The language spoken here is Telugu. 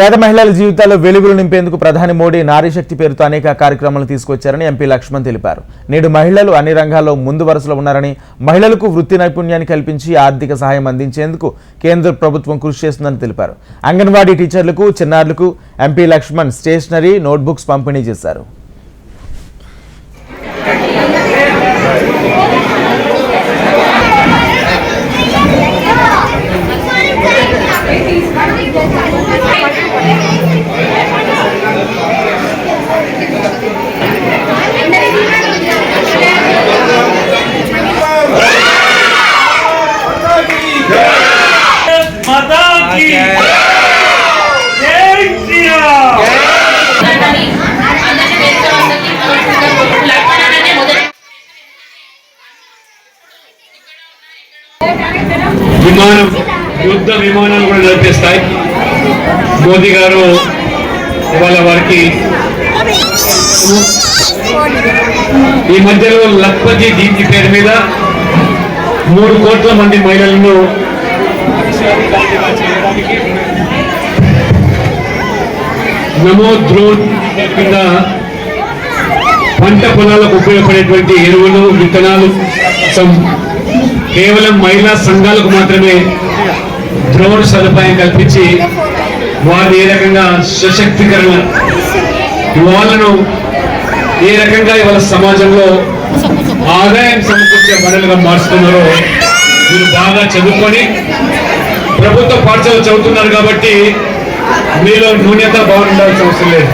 పేద మహిళల జీవితాల్లో వెలుగులు నింపేందుకు ప్రధాని మోడీ నారీశక్తి పేరుతో అనేక కార్యక్రమాలు తీసుకొచ్చారని ఎంపీ లక్ష్మణ్ తెలిపారు. నేడు మహిళలు అన్ని రంగాల్లో ముందు వరుసలో ఉన్నారని మహిళలకు వృత్తి నైపుణ్యాన్ని కల్పించి ఆర్థిక సహాయం అందించేందుకు కేంద్ర ప్రభుత్వం కృషి చేస్తుందని తెలిపారు. అంగన్వాడీ టీచర్లకు చిన్నారులకు ఎంపీ లక్ష్మణ్ స్టేషనరీ నోట్బుక్స్ పంపిణీ చేశారు. విమానం యుద్ధ విమానాలు కూడా నడిపిస్తాయి. మోదీ గారు ఇవాళ వారికి ఈ మధ్యలో లక్పతి దీని పేరు మీద మూడు కోట్ల మంది మహిళలను నమో డ్రోన్ కింద పంట పొలాలకు ఉపయోగపడేటువంటి ఎరువులు విత్తనాలు కేవలం మహిళా సంఘాలకు మాత్రమే డ్రోన్ సదుపాయం కల్పించి వారు ఏ రకంగా సశక్తీకరణ వాళ్ళను ఏ రకంగా ఇవాళ సమాజంలో ఆదాయం సమకూర్చే పనులుగా మార్చుతున్నారో మీరు బాగా చదువుకొని ప్రభుత్వ పాఠశాల చదువుతున్నారు కాబట్టి మీలో న్యూన్యత బాగుండాల్సిన అవసరం లేదు.